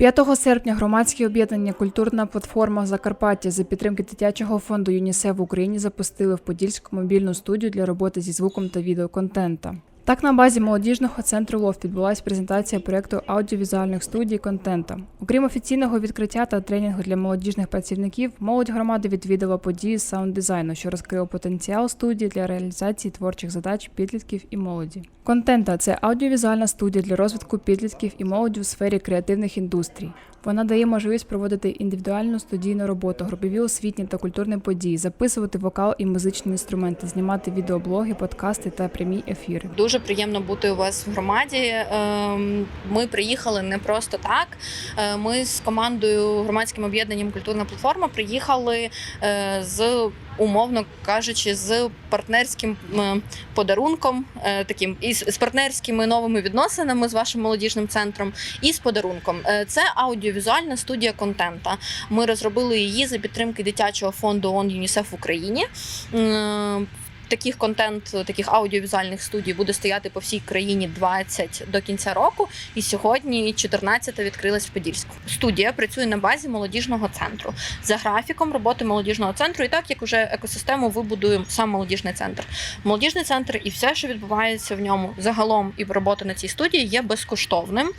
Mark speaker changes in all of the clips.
Speaker 1: 5 серпня громадське об'єднання Культурна платформа Закарпаття за підтримки дитячого фонду ЮНІСЕФ в Україні запустили в Подільську мобільну студію для роботи зі звуком та відеоконтента. Так, на базі молодіжного центру ЛОФТ відбулася презентація проєкту аудіовізуальних студій контента. Окрім офіційного відкриття та тренінгу для молодіжних працівників, молодь громади відвідала події з саунд-дизайну, що розкрив потенціал студії для реалізації творчих задач підлітків і молоді. Контента це аудіовізуальна студія для розвитку підлітків і молоді у сфері креативних індустрій. Вона дає можливість проводити індивідуальну студійну роботу, групові освітні та культурні події, записувати вокал і музичні інструменти, знімати відеоблоги, подкасти та прямі ефіри.
Speaker 2: Дуже приємно бути у вас в громаді. Ем, Ми приїхали не просто так. Е, Ми з командою громадським об'єднанням Культурна платформа приїхали е, з умовно кажучи, з партнерським подарунком, е, таким і з партнерськими новими відносинами з вашим молодіжним центром, і з подарунком. Е, Це аудіовізуальна студія контента. Ми розробили її за підтримки дитячого фонду ООН ЮНІСЕФ в Україні. Таких контент, таких аудіовізуальних студій буде стояти по всій країні 20 до кінця року. І сьогодні 14 відкрилась в Подільську. Студія працює на базі молодіжного центру за графіком роботи молодіжного центру. І так як уже екосистему вибудує сам молодіжний центр. Молодіжний центр і все, що відбувається в ньому загалом, і робота на цій студії є безкоштовним.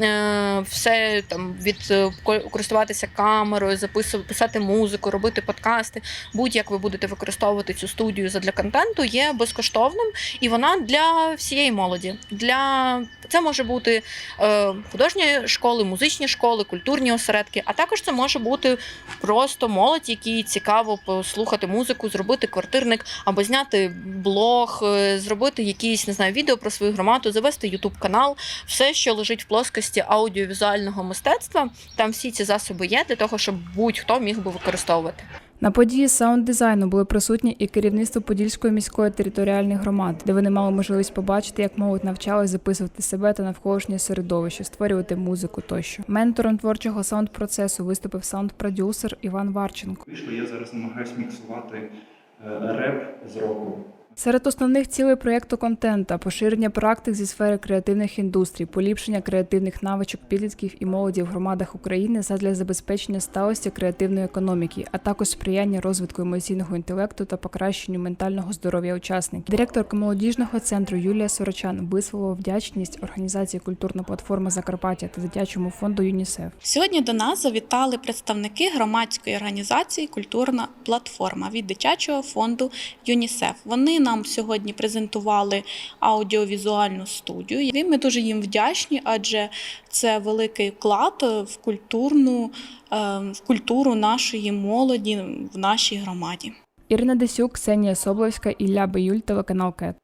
Speaker 2: Е, Все там від е, користуватися камерою, записувати писати музику, робити подкасти. Будь-як ви будете використовувати цю студію задля контенту, є безкоштовним, і вона для всієї молоді. Для це може бути е, художні школи, музичні школи, культурні осередки. А також це може бути просто молодь, якій цікаво послухати музику, зробити квартирник або зняти блог, е, зробити якісь не знаю відео про свою громаду, завести ютуб канал. Все, що лежить в плоскості аудіовізуального мистецтва, там всі ці засоби є для того, щоб будь-хто міг би використовувати.
Speaker 1: На події саунд-дизайну були присутні і керівництво Подільської міської територіальної громади, де вони мали можливість побачити, як молодь навчалась записувати себе та навколишнє середовище, створювати музику тощо. Ментором творчого саунд-процесу виступив саунд-продюсер Іван Варченко.
Speaker 3: Я зараз намагаюся міксувати е, реп з року.
Speaker 1: Серед основних цілей проєкту контента поширення практик зі сфери креативних індустрій, поліпшення креативних навичок підлітків і молоді в громадах України задля забезпечення сталості креативної економіки, а також сприяння розвитку емоційного інтелекту та покращенню ментального здоров'я учасників. Директорка молодіжного центру Юлія Сорочан висловила вдячність організації Культурна платформа Закарпаття та дитячому фонду ЮНІСЕФ.
Speaker 4: Сьогодні до нас завітали представники громадської організації Культурна платформа від дитячого фонду ЮНІСЕФ. Вони нам сьогодні презентували аудіовізуальну студію. І ми дуже їм вдячні, адже це великий вклад в культурну е, в культуру нашої молоді в нашій громаді.
Speaker 1: Ірина Десюк, Ксенія Собловська, Ілля Биюль, телеканал КЕТ.